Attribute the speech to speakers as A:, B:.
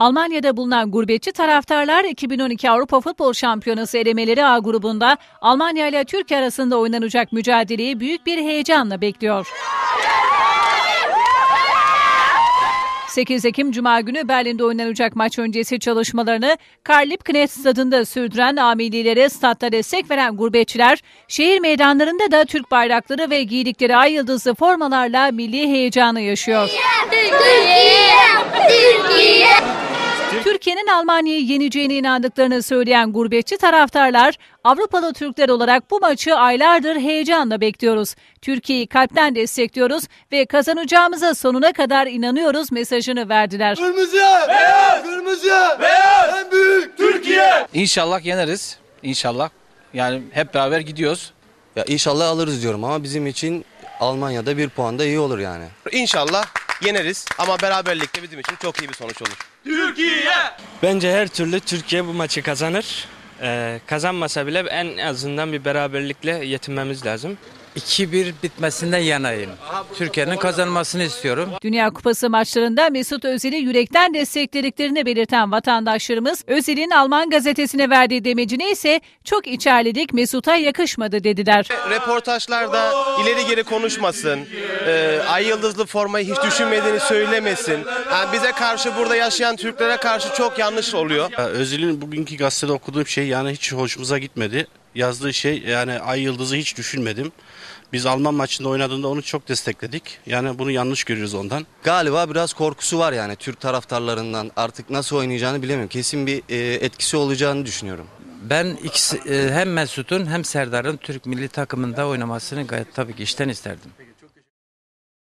A: Almanya'da bulunan gurbetçi taraftarlar 2012 Avrupa Futbol Şampiyonası elemeleri A grubunda Almanya ile Türkiye arasında oynanacak mücadeleyi büyük bir heyecanla bekliyor. 8 Ekim Cuma günü Berlin'de oynanacak maç öncesi çalışmalarını Karl Liebknecht stadında sürdüren amililere statta destek veren gurbetçiler, şehir meydanlarında da Türk bayrakları ve giydikleri ay yıldızlı formalarla milli heyecanı yaşıyor.
B: Türkiye! Türkiye!
A: Türkiye'nin Almanya'yı yeneceğine inandıklarını söyleyen gurbetçi taraftarlar, Avrupalı Türkler olarak bu maçı aylardır heyecanla bekliyoruz. Türkiye'yi kalpten destekliyoruz ve kazanacağımıza sonuna kadar inanıyoruz mesajını verdiler.
C: Kırmızı, beyaz, kırmızı, beyaz, en büyük Türkiye.
D: İnşallah yeneriz. İnşallah. Yani hep beraber gidiyoruz.
E: Ya inşallah alırız diyorum ama bizim için Almanya'da bir puan da iyi olur yani.
F: İnşallah yeneriz ama beraberlikte bizim için çok iyi bir sonuç olur.
C: Türkiye.
G: Bence her türlü Türkiye bu maçı kazanır. Ee, kazanmasa bile en azından bir beraberlikle yetinmemiz lazım.
H: 2-1 bitmesinden yanayım. Türkiye'nin kazanmasını istiyorum.
A: Dünya Kupası maçlarında Mesut Özil'i yürekten desteklediklerini belirten vatandaşlarımız, Özil'in Alman gazetesine verdiği demecine ise çok içerledik Mesut'a yakışmadı dediler.
F: Reportajlarda ileri geri konuşmasın, e, ay yıldızlı formayı hiç düşünmediğini söylemesin. Yani bize karşı burada yaşayan Türklere karşı çok yanlış oluyor.
I: Özil'in bugünkü gazetede okuduğum şey yani hiç hoşumuza gitmedi. Yazdığı şey yani ay yıldızı hiç düşünmedim. Biz Alman maçında oynadığında onu çok destekledik. Yani bunu yanlış görüyoruz ondan.
E: Galiba biraz korkusu var yani Türk taraftarlarından artık nasıl oynayacağını bilemiyorum. Kesin bir e, etkisi olacağını düşünüyorum.
H: Ben ikisi, e, hem Mesut'un hem Serdar'ın Türk milli takımında oynamasını gayet tabii ki işten isterdim.